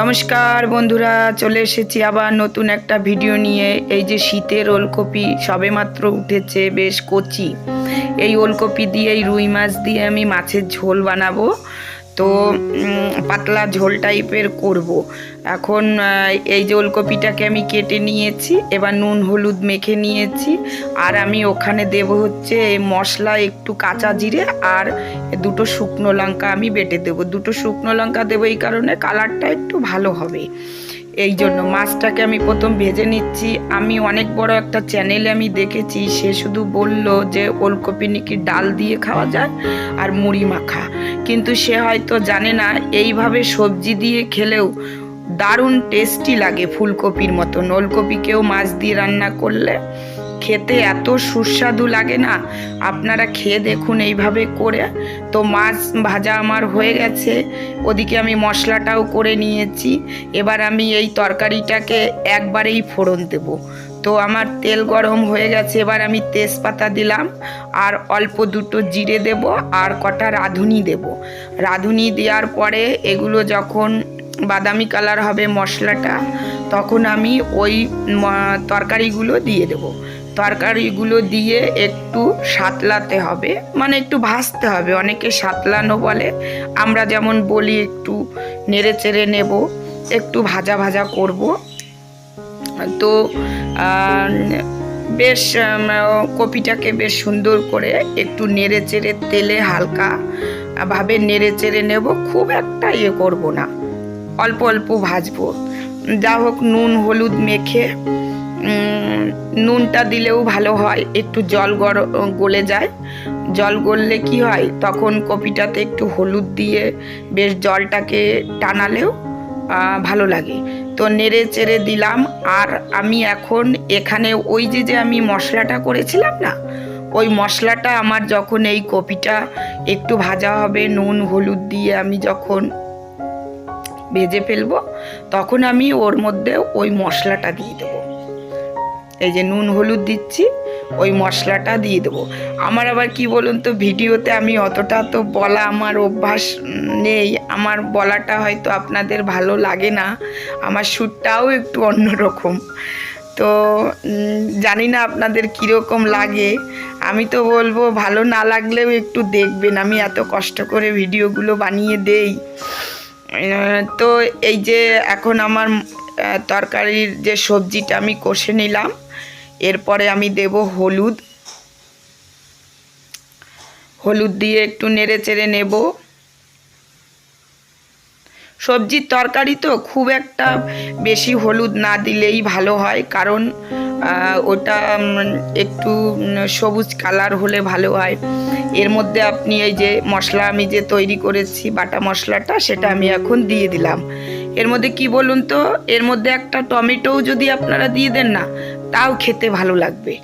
নমস্কার বন্ধুরা, চলে এসেছি আবার নতুন একটা ভিডিও নিয়ে। এই যে শীতের ওলকপি সবে মাত্র উঠেছে, বেশ কচি। এই ওলকপি দিয়ে এই রুই মাছ দিয়ে আমি মাছের ঝোল বানাবো। তো পাতলা ঝোল টাইপের করব। এখন এই যে ওলকপিটাকে আমি কেটে নিয়েছি, এবার নুন, হলুদ মেখে নিয়েছি, আর আমি ওখানে দেব হচ্ছে মশলা একটু কাঁচা জিরে আর দুটো শুকনো লঙ্কা আমি বেটে দেব দুটো শুকনো লঙ্কা দেবো এই কারণে কালারটা একটু ভালো হবে এই জন্য মাছটাকে আমি প্রথম ভেজে নিচ্ছি। আমি অনেক বড় একটা চ্যানেলে আমি দেখেছি, সে শুধু বলল যে ওলকপি নাকি ডাল দিয়ে খাওয়া যায় আর মুড়ি মাখা। কিন্তু সে হয়তো জানে না, এইভাবে সবজি দিয়ে খেলেও দারুণ টেস্টি লাগে ফুলকপির মতন। ওলকপিকেও মাছ দিয়ে রান্না করলে খেতে এত সুস্বাদু লাগে না? আপনারা খেয়ে দেখুন এইভাবে করে। তো মাছ ভাজা আমার হয়ে গেছে। ওদিকে আমি মশলাটাও করে নিয়েছি। এবার আমি এই তরকারিটাকে একবারেই ফোড়ন দেব। তো আমার তেল গরম হয়ে গেছে, এবার আমি তেজপাতা দিলাম। আর অল্প দুটো জিরে দেব আর কটা রাঁধুনি দেব। রাঁধুনি দেওয়ার পরে এগুলো যখন বাদামি কালার হবে মশলাটা, তখন আমি ওই তরকারিগুলো দিয়ে দেবো। তরকারিগুলো দিয়ে একটু সাতলাতে হবে। মানে একটু ভাজতে হবে। অনেকে সাতলানো বলে। আমরা যেমন বলি একটু নেড়ে চেড়ে নেব, একটু ভাজা ভাজা করব। তো বেশ কপিটাকে বেশ সুন্দর করে একটু নেড়ে চেড়ে তেলে হালকা ভাবে নেড়ে চেড়ে নেব। খুব একটা ইয়ে করব না। অল্প অল্প ভাজবো। যা হোক নুন, হলুদ মেখে নুনটা দিলেও ভালো হয়, একটু জল গলে যায়। জল গললে কি হয়, তখন কপিটাতে একটু হলুদ দিয়ে বেশ জলটাকে টানালেও ভালো লাগে। তো নেড়ে চেড়ে দিলাম, আর আমি এখন এখানে ওই যে যে আমি মশলাটা করেছিলাম না, ওই মশলাটা আমার যখন এই কপিটা একটু ভাজা হবে, নুন, হলুদ দিয়ে আমি যখন ভেজে ফেলব, তখন আমি ওর মধ্যে ওই মশলাটা দিয়ে দেবো। এই যে নুন, হলুদ দিচ্ছি, ওই মশলাটা দিয়ে দেবো। আমার আবার কি বলুন তো, ভিডিওতে আমি অতটা তো বলা আমার অভ্যাস নেই। আমার বলাটা হয়তো আপনাদের ভালো লাগে না, আমার শ্যুটটাও একটু অন্যরকম তো জানি না আপনাদের কীরকম লাগে। আমি তো বলব, ভালো না লাগলেও একটু দেখবেন। আমি এত কষ্ট করে ভিডিওগুলো বানিয়ে দেই। তো এই যে এখন আমার তরকারির যে সবজিটা আমি কষে নিলাম এরপরে আমি দেব হলুদ। হলুদ দিয়ে একটু নেড়ে চেড়ে নেব। সবজির তরকারি তো খুব একটা বেশি হলুদ না দিলেই ভালো হয়, কারণ ওটা একটু সবুজ কালার হলে ভালো হয়। এর মধ্যে আপনি এই যে মশলা আমি যে তৈরি করেছি, বাটা মশলাটা, সেটা আমি এখন দিয়ে দিলাম। এর মধ্যে কি বলুন তো? এর মধ্যে একটা টমেটোও যদি আপনারা দিয়ে দেন না, তাও খেতে ভালো লাগবে।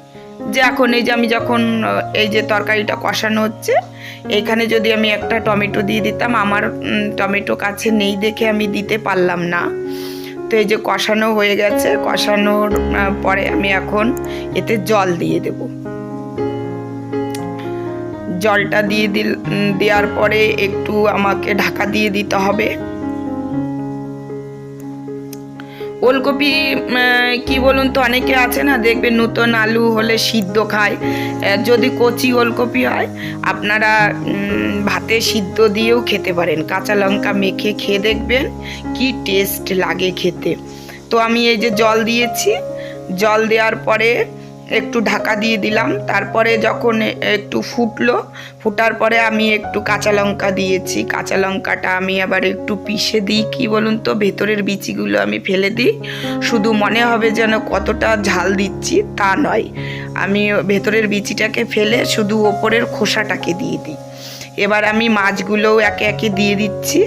যে এখন এই যে আমি যখন এই যে তরকারিটা কষানো হচ্ছে এইখানে যদি আমি একটা টমেটো দিয়ে দিতাম, আমার টমেটো কাছে নেই দেখে আমি দিতে পারলাম না। তো এই যে কষানো হয়ে গেছে, কষানোর পরে আমি এখন এতে জল দিয়ে দেব। জলটা দিয়ে দিল দেওয়ার পরে একটু আমাকে ঢাকা দিয়ে দিতে হবে। ওলকপি কি বলুন তো, অনেকে আছে না, দেখবেন নতুন আলু হলে সিদ্ধ খায়। যদি কচি ওলকপি হয়, আপনারা ভাতে সিদ্ধ দিয়েও খেতে পারেন। কাঁচা লঙ্কা মেখে খেয়ে দেখবেন কি টেস্ট লাগে খেতে। তো আমি এই যে জল দিয়েছি, জল দেওয়ার পরে একটু ঢাকা দিয়ে দিলাম। তারপরে যখন একটু ফুটলো, ফুটার পরে আমি একটু কাঁচা লঙ্কা দিয়েছি। কাঁচা লঙ্কাটা আমি আবার একটু পিষে দিই, কি বলুন তো? ভেতরের বিচিগুলো আমি ফেলে দিই। শুধু মনে হবে যেন কতটা ঝাল দিচ্ছি, তা নয়। আমি ভেতরের বিচিটাকে ফেলে শুধু ওপরের খোসাটাকে দিয়ে দিই। এবার আমি মাছগুলোও একে একে দিয়ে দিচ্ছি।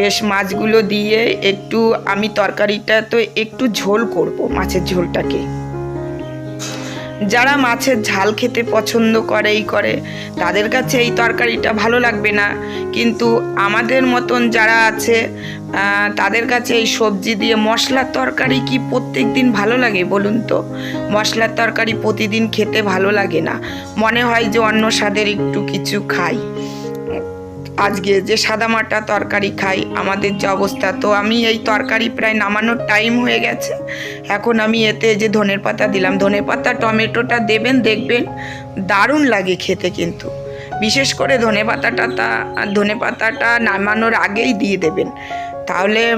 বেশ মাছগুলো দিয়ে একটু আমি তরকারিটা তো একটু ঝোল করব মাছের ঝোলটাকে। যারা মাছের ঝাল খেতে পছন্দ করেই করে, তাদের কাছে এই তরকারিটা ভালো লাগবে না। কিন্তু আমাদের মতন যারা আছে তাদের কাছে এই সবজি দিয়ে মশলার তরকারি কি প্রত্যেক দিন ভালো লাগে বলুন তো? মশলার তরকারি প্রতিদিন খেতে ভালো লাগে না। মনে হয় যে অন্য স্বাদের একটু কিছু খাই। আজকে যে সাদামাটা তরকারি খাই, আমাদের যে অবস্থা। তো আমি এই তরকারি প্রায় নামানোর টাইম হয়ে গেছে। এখন আমি এতে যে ধনের পাতা দিলাম ধনে পাতা, টমেটোটা দেবেন, দেখবেন দারুণ লাগে খেতে কিন্তু। বিশেষ করে ধনে পাতাটা তা, ধনে পাতাটা নামানোর আগেই দিয়ে দেবেন। তাহলে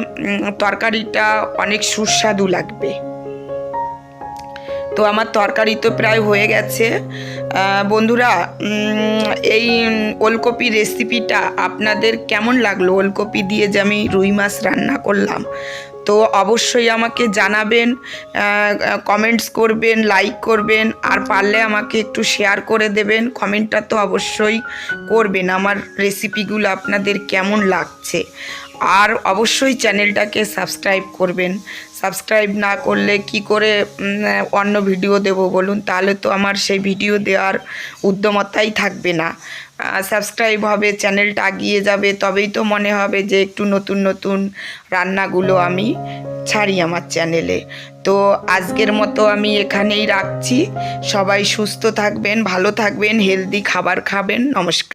তরকারিটা অনেক সুস্বাদু লাগবে। তো আমার তরকারি তো প্রায় হয়ে গেছে। বন্ধুরা এই ওলকপি রেসিপিটা আপনাদের কেমন লাগল? ওলকপি দিয়ে যে আমি রুই মাছ রান্না করলাম। তো অবশ্যই আমাকে জানাবেন কমেন্টস করবেন লাইক করবেন, আর পারলে আমাকে একটু শেয়ার করে দেবেন। কমেন্টটা তো অবশ্যই করবেন। আমার রেসিপিগুলো আপনাদের কেমন লাগছে? আর অবশ্যই চ্যানেলটাকে সাবস্ক্রাইব করবেন। সাবস্ক্রাইব না করলে কি করে অন্য ভিডিও দেব বলুন? তাহলে তো আমার সেই ভিডিও দেওয়ার উদ্যমতাই থাকবে না। সাবস্ক্রাইব হবে চ্যানেলটা এগিয়ে যাবে তবেই তো মনে হবে যে একটু নতুন নতুন রান্নাগুলো আমি ছাড়ি আমার চ্যানেলে। তো আজকের মতো আমি এখানেই রাখছি। সবাই সুস্থ থাকবেন ভালো থাকবেন হেলদি খাবার খাবেন। নমস্কার।